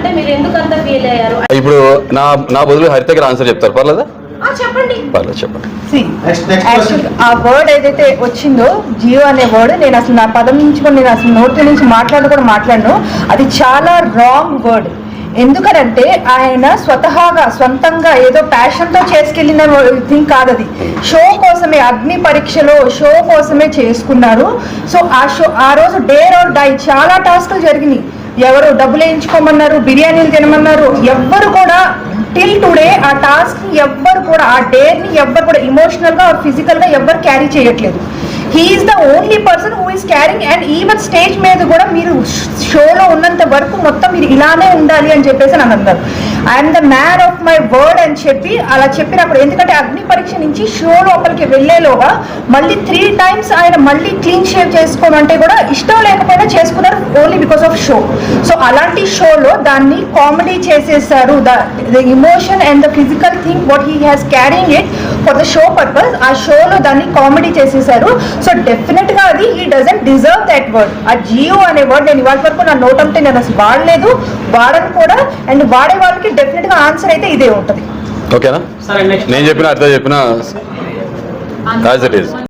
అంటే మీరు ఎందుకు అంత ఫీల్ అయ్యారు? ఇప్పుడు నా నా బదులు హరితకి ఆన్సర్ చెప్తారు. పర్లేదా? ఆ, చెప్పండి. పర్లేదు. ఆ వర్డ్ ఏదైతే వచ్చిందో జియో అనే వర్డ్ నేను అసలు నా పదం నుంచి కూడా నేను అసలు నోటి నుంచి మాట్లాడు కూడా మాట్లాడను. అది చాలా రాంగ్ వర్డ్ ఎందుకనంటే ఆయన స్వతహాగా సొంతంగా ఏదో ప్యాషన్తో చేసుకెళ్ళిన థింగ్ కాదు అది. షో కోసమే అగ్ని పరీక్షలో షో కోసమే చేసుకున్నారు. సో ఆ షో ఆ రోజు డేర్ ఆర్ డై చాలా టాస్క్లు జరిగినాయి. ఎవరు డబ్బులు వేయించుకోమన్నారు బిర్యానీలు తినమన్నారు ఎవ్వరు కూడా టిల్ టుడే ఆ టాస్క్ ఎవ్వరు కూడా ఆ డేర్ని ఎవ్వరు కూడా ఇమోషనల్గా ఫిజికల్గా ఫిజికల్గా ఎవ్వరు క్యారీ చేయట్లేదు. He is the only person who is carrying and even stage మీద కూడా మీరు షోలో ఉన్నంత వరకు మొత్తం మీరు ఇలానే ఉండాలి అని చెప్పేసి అని అన్నారు. I'm the man of my word అని చెప్పి అలా చెప్పినప్పుడు ఎందుకంటే అగ్ని పరీక్ష నుంచి షో లోపలికి వెళ్ళేలోగా మళ్ళీ త్రీ టైమ్స్ ఆయన మళ్ళీ క్లీన్ షేవ్ చేసుకోమంటే కూడా ఇష్టం లేకపోయినా చేసుకున్నారు only because of show so అలాంటి షోలో దాన్ని కామెడీ చేసేసారు. The the emotion and the physical thing what he has carrying it for the show purpose ఆ షోలో దాన్ని కామెడీ చేసేసారు. సో డెఫినెట్గా అది he doesn't deserve that word ఆ జియో అనే వర్డ్ నేను ఇవాళ వరకు నా నోట్ అంటే నేను అసలు వాడలేదు వాడను కూడా. అండ్ వాడే వాళ్ళకి డెఫినెట్గా ఆన్సర్ అయితే ఇదే ఉంటుంది. ఓకేనా సరే నెక్స్ట్ నేను చెప్పిన అర్థం చెప్పిన. As it is